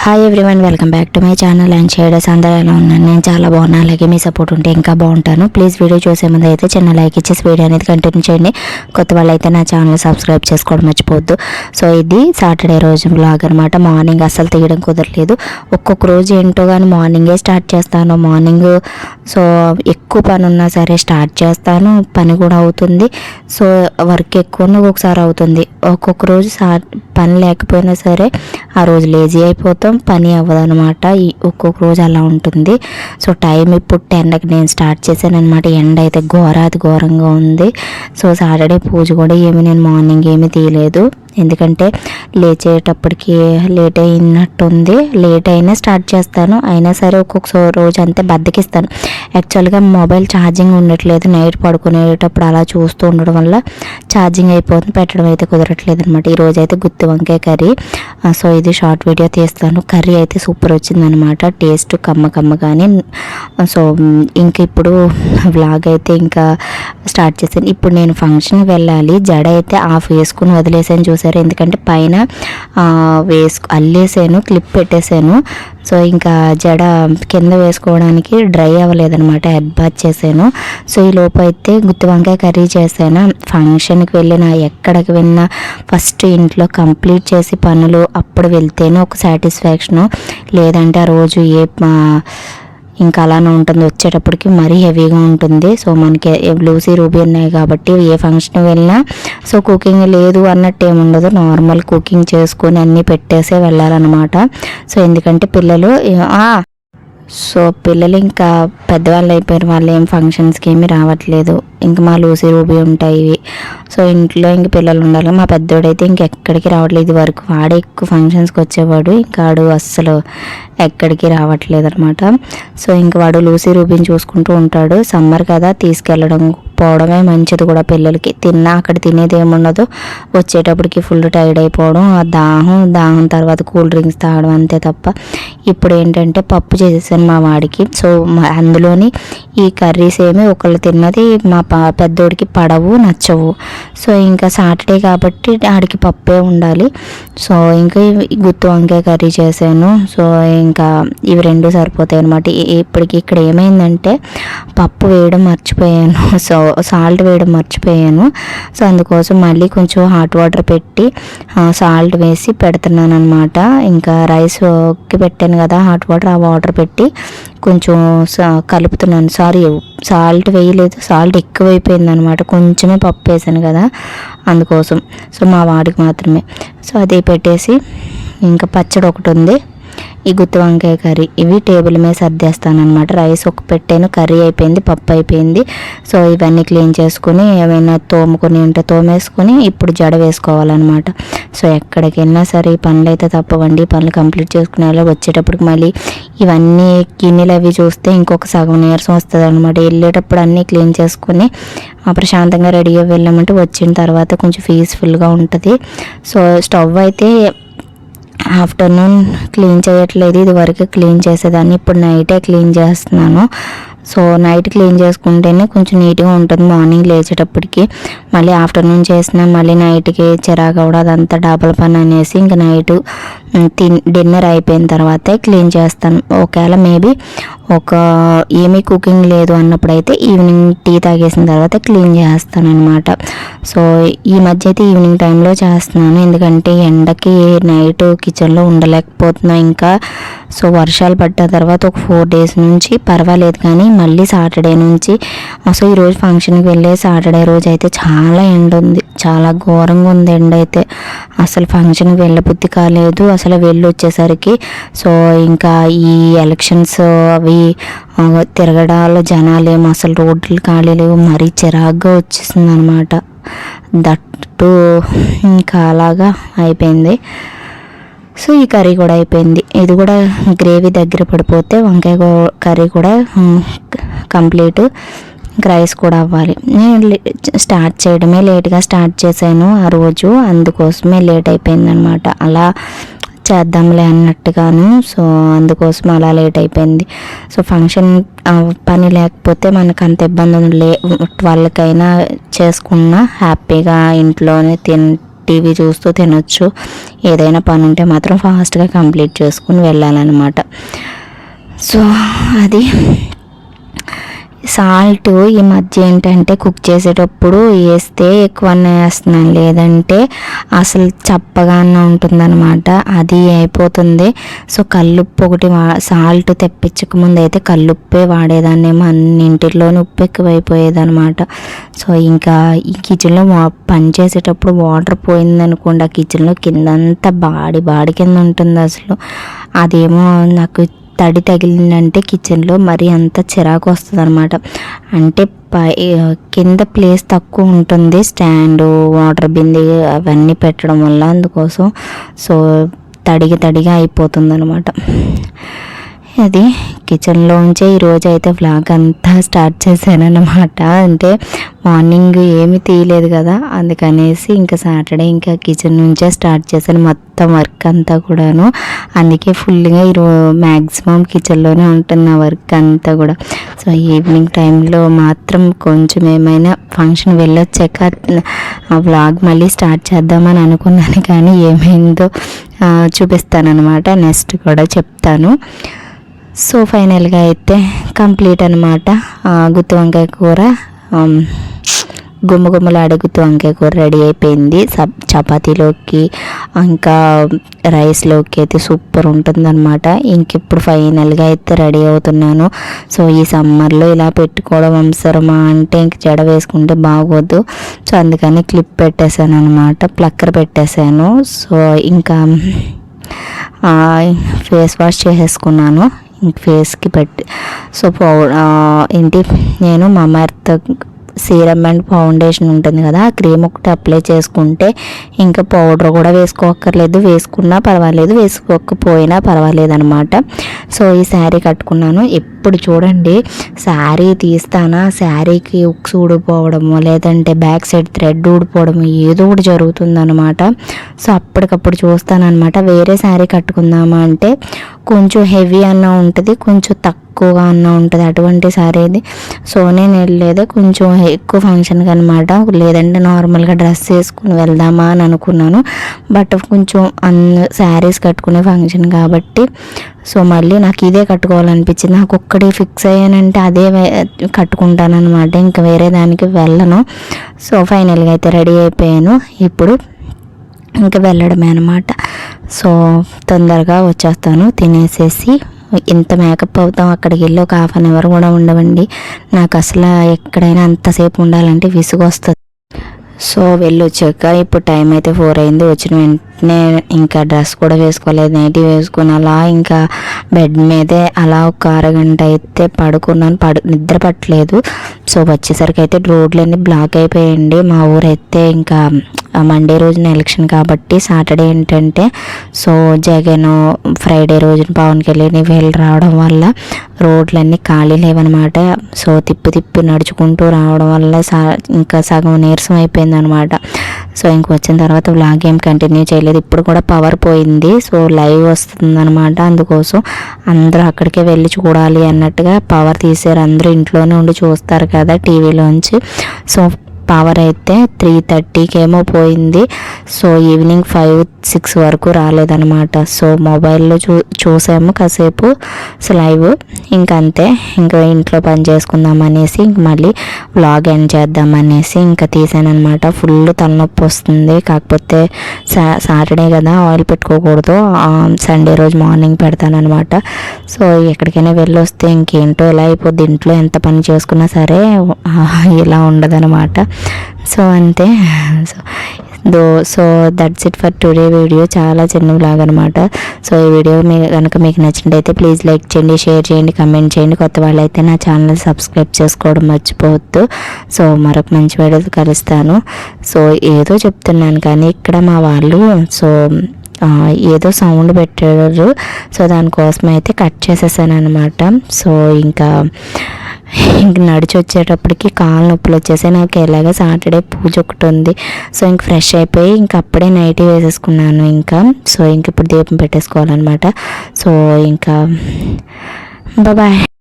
Hi everyone welcome back to my channel and shaders అందరూ ఎలా ఉన్నాను నేను చాలా బాగున్నాను అలాగే మీ సపోర్ట్ ఉంటే ఇంకా బాగుంటాను. ప్లీజ్ వీడియో చూసే ముందు అయితే చిన్న లైక్ ఇచ్చేసి వీడియో అనేది కంటిన్యూ చేయండి. కొత్త వాళ్ళు అయితే నా ఛానల్ సబ్స్క్రైబ్ చేసుకోవడం మర్చిపోద్దు సో ఇది సాటర్డే రోజు బ్లాగ్ అనమాట మార్నింగ్ అస్సలు తీయడం కుదరలేదు. ఒక్కొక్క రోజు ఏంటో కానీ మార్నింగే స్టార్ట్ చేస్తాను. మార్నింగ్ సో ఎక్కువ పని ఉన్నా సరే స్టార్ట్ చేస్తాను. పని కూడా అవుతుంది. సో వర్క్ ఎక్కువ ఒకసారి ఒక్కొక్కసారి అవుతుంది. ఒక్కొక్క రోజు పని లేకపోయినా సరే ఆ రోజు లేజీ మొత్తం పని అవ్వదనమాట ఈ- ఒక్కొక్క రోజు అలా ఉంటుంది. సో టైం ఇప్పుడు టెన్కి నేను స్టార్ట్ చేశాను అనమాట ఎండ అయితే ఘోరాది ఘోరంగా ఉంది. సో సాటర్డే పూజ కూడా ఏమి నేను మార్నింగ్ ఏమీ తీయలేదు. ఎందుకంటే లేచేటప్పటికి లేట్ అయినట్టుంది లేట్ అయినా స్టార్ట్ చేస్తాను. అయినా సరే ఒక్కొక్కసో రోజు అంతే బద్దకిస్తాను. యాక్చువల్గా మొబైల్ ఛార్జింగ్ ఉండట్లేదు. నైట్ పడుకునేటప్పుడు అలా చూస్తూ ఉండడం వల్ల ఛార్జింగ్ అయిపోతుంది. పెట్టడం అయితే కుదరట్లేదు అనమాట ఈరోజు అయితే గుత్తి వంకాయ కర్రీ. సో ఇది షార్ట్ వీడియో తీస్తాను. కర్రీ అయితే సూపర్ వచ్చిందనమాట. టేస్ట్ కమ్మ కమ్మ కానీ సో ఇంక ఇప్పుడు వ్లాగ్ అయితే ఇంకా స్టార్ట్ చేశాను ఇప్పుడు నేను ఫంక్షన్కి వెళ్ళాలి. జడ అయితే ఆఫ్ వేసుకుని వదిలేసాను. చూసారు ఎందుకంటే పైన వేసుకు అల్లేసాను క్లిప్ పెట్టేశాను సో ఇంకా జడ కింద వేసుకోవడానికి డ్రై అవ్వలేదనమాట హెడ్ బాత్ చేశాను సో ఈ లోపు అయితే గుత్తి వంకాయ కర్రీ చేశాను. ఫంక్షన్కి వెళ్ళినా ఎక్కడికి వెళ్ళినా ఫస్ట్ ఇంట్లో కంప్లీట్ చేసి పనులు అప్పుడు వెళ్తేనే ఒక సాటిస్ఫాక్షను. లేదంటే ఆ రోజు ఏ ఇంకా అలానే ఉంటుంది. వచ్చేటప్పటికి మరీ హెవీగా ఉంటుంది. సో మనకి లూసీ రూబీ ఉన్నాయి కాబట్టి ఏ ఫంక్షన్ వెళ్ళినా సో కుకింగ్ లేదు అన్నట్టు ఏముండదు నార్మల్ కుకింగ్ చేసుకొని అన్నీ పెట్టేసే వెళ్ళాలన్నమాట. సో ఎందుకంటే పిల్లలు సో పిల్లలు ఇంకా పెద్దవాళ్ళు అయిపోయిన వాళ్ళు ఏం ఫంక్షన్స్కి ఏమి రావట్లేదు. ఇంకా మా లూసీ రూబీ ఉంటాయి ఇవి. సో ఇంట్లో ఇంక పిల్లలు ఉండాలి. మా పెద్దోడైతే ఇంకెక్కడికి రావట్లేదు. ఇది వరకు వాడే ఎక్కువ ఫంక్షన్స్కి వచ్చేవాడు. ఇంకా వాడు అస్సలు ఎక్కడికి రావట్లేదు అనమాట సో ఇంక వాడు లూసీ రూబీని చూసుకుంటూ ఉంటాడు. సమ్మర్ కదా తీసుకెళ్ళడం పోవడమే మంచిది కూడా పిల్లలకి. తిన్నా అక్కడ తినేది ఏముండదు. వచ్చేటప్పటికి ఫుల్ టైర్డ్ అయిపోవడం. ఆ దాహం దాహం తర్వాత కూల్ డ్రింక్స్ తాగడం అంతే తప్ప. ఇప్పుడు ఏంటంటే పప్పు చేసేసాను మా వాడికి. సో మా- అందులోని ఈ కర్రీస్ ఏమి ఒకళ్ళు తిన్నది మా పెద్దోడికి పడవు నచ్చవు. సో ఇంకా సాటర్డే కాబట్టి ఆడికి పప్పే ఉండాలి. సో ఇంకా గుత్తు వంకాయ కర్రీ చేశాను. సో ఇంకా ఇవి రెండు సరిపోతాయి అనమాట ఇప్పటికి ఇక్కడ ఏమైందంటే పప్పు వేయడం మర్చిపోయాను. సో సాల్ట్ వేయడం మర్చిపోయాను. సో అందుకోసం మళ్ళీ కొంచెం హాట్ వాటర్ పెట్టి సాల్ట్ వేసి పెడుతున్నాను అనమాట ఇంకా రైస్కి పెట్టాను కదా హాట్ వాటర్ ఆ వాటర్ పెట్టి కొంచెం సా- కలుపుతున్నాను. సారీ సాల్ట్ వేయలేదు. సాల్ట్ ఎక్కువైపోయింది అనమాట కొంచెమే పప్పు వేసాను కదా అందుకోసం. సో మా వాడికి మాత్రమే. సో అది పెట్టేసి ఇంకా పచ్చడి ఒకటి ఉంది. ఈ గుత్తి వంకాయ కర్రీ ఇవి టేబుల్ మీద సర్దేస్తాను అనమాట రైస్ ఒక పెట్టాను కర్రీ అయిపోయింది పప్పు అయిపోయింది. సో ఇవన్నీ క్లీన్ చేసుకుని ఏమైనా తోముకొని ఉంటే తోమేసుకొని ఇప్పుడు జడ వేసుకోవాలన్నమాట. సో ఎక్కడికి వెళ్ళినా సరే ఈ పనులు అయితే తప్పవండి పనులు కంప్లీట్ చేసుకునే వాళ్ళు వచ్చేటప్పటికి మళ్ళీ ఇవన్నీ గిన్నెలు అవి చూస్తే ఇంకొక సగం నీరసం వస్తుంది అనమాట వెళ్ళేటప్పుడు అన్నీ క్లీన్ చేసుకొని ప్రశాంతంగా రెడీగా వెళ్ళామంటే వచ్చిన తర్వాత కొంచెం పీస్ఫుల్గా ఉంటుంది. సో స్టవ్ అయితే ఆఫ్టర్నూన్ క్లీన్ చేయట్లేదు ఇది వరకు క్లీన్ చేసేదాన్ని. ఇప్పుడు నైటే క్లీన్ చేస్తున్నాను. సో నైట్ క్లీన్ చేసుకుంటేనే కొంచెం నీట్గా ఉంటుంది మార్నింగ్ లేచేటప్పటికి. మళ్ళీ ఆఫ్టర్నూన్ చేసిన మళ్ళీ నైట్కి చిరాకు అవడం అదంతా డబల్ పని అనేసి ఇంకా నైట్ తిన్ డిన్నర్ అయిపోయిన తర్వాతే క్లీన్ చేస్తాను. ఒకవేళ మేబీ ఒక ఏమీ కుకింగ్ లేదు అన్నప్పుడు అయితే ఈవినింగ్ టీ తాగేసిన తర్వాత క్లీన్ చేస్తాను అనమాట సో ఈ మధ్య అయితే ఈవినింగ్ టైంలో చేస్తున్నాను. ఎందుకంటే ఎండకి నైట్ కిచెన్లో ఉండలేకపోతున్నా ఇంకా. సో వర్షాలు పడ్డ తర్వాత ఒక ఫోర్ డేస్ నుంచి పర్వాలేదు కానీ మళ్ళీ సాటర్డే నుంచి. అసలు ఈరోజు ఫంక్షన్కి వెళ్ళే సాటర్డే రోజు అయితే చాలా ఎండ ఉంది. చాలా ఘోరంగా ఉంది ఎండ అయితే. అసలు ఫంక్షన్కి వెళ్ళబుద్ధి కాలేదు. అసలు వెళ్ళి వచ్చేసరికి సో ఇంకా ఈ ఎలక్షన్స్ అవి ఆ, తిరగడాలు జనాలేమో అసలు రోడ్లు ఖాళీ లేవు. మరీ చిరాగ్గా వచ్చేసింది అనమాట దట్టు ఇంకా అలాగా అయిపోయింది. సో ఈ కర్రీ కూడా అయిపోయింది. ఇది కూడా గ్రేవీ దగ్గర పడిపోతే వంకాయ కర్రీ కూడా కంప్లీట్. రైస్ కూడా అవ్వాలి. నేను లే- స్టార్ట్ చేయడమే లేట్గా స్టార్ట్ చేశాను ఆ రోజు. అందుకోసమే లేట్ అయిపోయింది అనమాట అలా చేద్దాంలే అన్నట్టుగాను. సో అందుకోసం అలా లేట్ అయిపోయింది. సో ఫంక్షన్ పని లేకపోతే మనకు అంత ఇబ్బంది లే ట్వెల్వ్కైనా చేసుకున్నా హ్యాపీగా ఇంట్లోనే తిన్ టీవీ చూస్తూ తినొచ్చు. ఏదైనా పని ఉంటే మాత్రం ఫాస్ట్గా కంప్లీట్ చేసుకుని వెళ్ళాలన్నమాట. సో అది. సాల్ట్ ఈ మధ్య ఏంటంటే కుక్ చేసేటప్పుడు వేస్తే ఎక్కువ వేస్తున్నాను లేదంటే అసలు చప్పగానే ఉంటుందన్నమాట. అది అయిపోతుంది. సో కల్లుప్పు ఒకటి వా సాల్ట్ తెప్పించక ముందు అయితే కల్లుప్పే వాడేదాన్నేమో అన్నింటిలోనూ ఉప్పు ఎక్కువైపోయేదన్నమాట. సో ఇంకా ఈ కిచెన్లో పని చేసేటప్పుడు వాటర్ పోయిందనుకోండి ఆ కిచెన్లో కిందంతా బాడి బాడి కింద ఉంటుంది అసలు. అదేమో నాకు తడి తగిలిందంటే కిచెన్లో మరి అంత చిరాకు వస్తుంది అనమాట అంటే పై కింద ప్లేస్ తక్కువ ఉంటుంది స్టాండు వాటర్ బింది అవన్నీ పెట్టడం వల్ల అందుకోసం. సో తడిగి తడిగా అయిపోతుంది అనమాట అది కిచెన్లోంచే ఈరోజు అయితే వ్లాగ్ అంతా స్టార్ట్ చేశాను అంటే మార్నింగ్ ఏమి తీయలేదు కదా అందుకనేసి ఇంకా సాటర్డే ఇంకా కిచెన్ నుంచే స్టార్ట్ చేశాను మొత్తం వర్క్ అంతా కూడాను. అందుకే ఫుల్గా ఈరోజు మ్యాక్సిమం కిచెన్లోనే ఉంటుంది నా వర్క్ అంతా కూడా. సో ఈవినింగ్ టైంలో మాత్రం కొంచెం ఏమైనా ఫంక్షన్ వెళ్ళొచ్చాక ఆ వ్లాగ్ మళ్ళీ స్టార్ట్ చేద్దామని అనుకున్నాను కానీ ఏమైందో చూపిస్తానమాట నెక్స్ట్ కూడా చెప్తాను. సో ఫైనల్గా అయితే కంప్లీట్ అనమాట గుత్తి వంకాయ కూర. గుమ్మగుమ్మలాడే గుత్తి వంకాయ కూర రెడీ అయిపోయింది. సబ్ చపాతీలోకి ఇంకా రైస్లోకి అయితే సూపర్ ఉంటుందన్నమాట. ఇంకెప్పుడు ఫైనల్గా అయితే రెడీ అవుతున్నాను. సో ఈ సమ్మర్లో ఇలా పెట్టుకోవడం అవసరమా అంటే ఇంక జడ వేసుకుంటే బాగోదు. సో అందుకని క్లిప్ పెట్టేశాను అనమాట ప్లక్కర్ పెట్టేశాను. సో ఇంకా ఫేస్ వాష్ చేసేసుకున్నాను. ఫేస్కి పెట్టి. సో పౌ uh, ఏంటి నేను మా అమ్మాయితో సీరమ్ అండ్ ఫౌండేషన్ ఉంటుంది కదా ఆ క్రీమ్ ఒకటి అప్లై చేసుకుంటే ఇంకా పౌడర్ కూడా వేసుకోక్కర్లేదు. వేసుకున్నా పర్వాలేదు వేసుకోకపోయినా పర్వాలేదు అనమాట సో ఈ శారీ కట్టుకున్నాను. ఎప్పుడు చూడండి శారీ తీస్తానా శారీకి ఉక్స్ ఊడిపోవడము లేదంటే బ్యాక్ సైడ్ థ్రెడ్ ఊడిపోవడము ఏదో ఒకటి జరుగుతుందనమాట సో అప్పటికప్పుడు చూస్తానమాట వేరే శారీ కట్టుకుందామా అంటే కొంచెం హెవీ అన్న ఉంటుంది కొంచెం తక్కువ తక్కువగా ఉన్న ఉంటుంది అటువంటి సారీ ఇది. సో నేను వెళ్ళేదే కొంచెం ఎక్కువ ఫంక్షన్కి అనమాట లేదంటే నార్మల్గా డ్రెస్ వేసుకుని వెళ్దామా అని అనుకున్నాను. బట్ కొంచెం అన్ని శారీస్ కట్టుకునే ఫంక్షన్ కాబట్టి సో మళ్ళీ నాకు ఇదే కట్టుకోవాలనిపించింది. నాకు ఒక్కటి ఫిక్స్ అయ్యానంటే అదే కట్టుకుంటాను అనమాట ఇంకా వేరే దానికి వెళ్ళను. సో ఫైనల్గా అయితే రెడీ అయిపోయాను. ఇప్పుడు ఇంకా వెళ్ళడమే అనమాట సో తొందరగా వచ్చేస్తాను. తినేసేసి ఇంత మేకప్ అవుతాం అక్కడికి వెళ్ళి ఒక హాఫ్ అన్ అవర్ కూడా ఉండవండి. నాకు అసలు ఎక్కడైనా అంతసేపు ఉండాలంటే విసుగు వస్తుంది సో వెళ్ళి వచ్చాక ఇప్పుడు టైం అయితే ఫోర్ అయింది వచ్చిన వెంటనే ఇంకా డ్రెస్ కూడా వేసుకోలేదు నైటీ వేసుకుని అలా ఇంకా బెడ్ మీదే అలా ఒక అరగంట అయితే పడుకున్నాను. పడు నిద్ర పట్టలేదు. సో వచ్చేసరికి అయితే రోడ్లన్నీ బ్లాక్ అయిపోయాయండి మా ఊరైతే ఇంకా మండే రోజున ఎలక్షన్ కాబట్టి సాటర్డే ఏంటంటే సో జగన్ ఫ్రైడే రోజున పవన్ కళ్యాణ్ వెళ్ళి రావడం వల్ల రోడ్లన్నీ ఖాళీ లేవనమాట. సో తిప్పి తిప్పి నడుచుకుంటూ రావడం వల్ల సా ఇంకా సగం నీరసం అయిపోయింది అనమాట సో ఇంక వచ్చిన తర్వాత వ్లాగ్ ఏం కంటిన్యూ చేయలేదు. ఇప్పుడు కూడా పవర్ పోయింది. సో లైవ్ వస్తుందనమాట అందుకోసం అందరూ అక్కడికే వెళ్ళి చూడాలి అన్నట్టుగా పవర్ తీసారు. అందరూ ఇంట్లోనే ఉండి చూస్తారు కదా టీవీలోంచి సో పవర్ అయితే త్రీ థర్టీకేమో పోయింది. సో ఈవినింగ్ ఫైవ్ సిక్స్ వరకు రాలేదనమాట సో మొబైల్లో చూ చూసాము కాసేపు. సో లైవ్ ఇంకంతే. ఇంకా ఇంట్లో పని చేసుకుందాం అనేసి ఇంక మళ్ళీ వ్లాగ్ ఎండ్ చేద్దాం అనేసి ఇంకా తీసానమాట ఫుల్ తలనొప్పి వస్తుంది. కాకపోతే సా సాటర్డే కదా ఆయిల్ పెట్టుకోకూడదు. సండే రోజు మార్నింగ్ పెడతానమాట సో ఎక్కడికైనా వెళ్ళి వస్తే ఇంకేంటో ఇలా అయిపోద్ది? ఇంట్లో ఎంత పని చేసుకున్నా సరే ఇలా ఉండదనమాట సో అంతే. So though so that's it for today video చాలా చిన్న బ్లాగ్ అనమాట సో ఈ వీడియో మీ కనుక మీకు నచ్చినట్టయితే ప్లీజ్ లైక్ చేయండి షేర్ చేయండి కమెంట్ చేయండి. కొత్త వాళ్ళైతే నా ఛానల్ సబ్స్క్రైబ్ చేసుకోవడం మర్చిపోవద్దు. సో మరొక మంచి వీడియో కలుస్తాను. సో ఏదో చెప్తున్నాను కానీ ఇక్కడ మా వాళ్ళు సో ఏదో సౌండ్ పెట్టారు. సో దానికోసం అయితే కట్ చేసేసాను అనమాట సో ఇంకా ఇంక నడిచి వచ్చేటప్పటికి కాలు నొప్పులు వచ్చేసాయి నాకు ఎలాగ సాటర్డే పూజ ఒకటి ఉంది. సో ఇంక ఫ్రెష్ అయిపోయి ఇంక అప్పుడే నైటీ వేసేసుకున్నాను ఇంకా. సో ఇంక ఇప్పుడు దీపం పెట్టేసుకోవాలన్నమాట. సో ఇంకా బాయ్.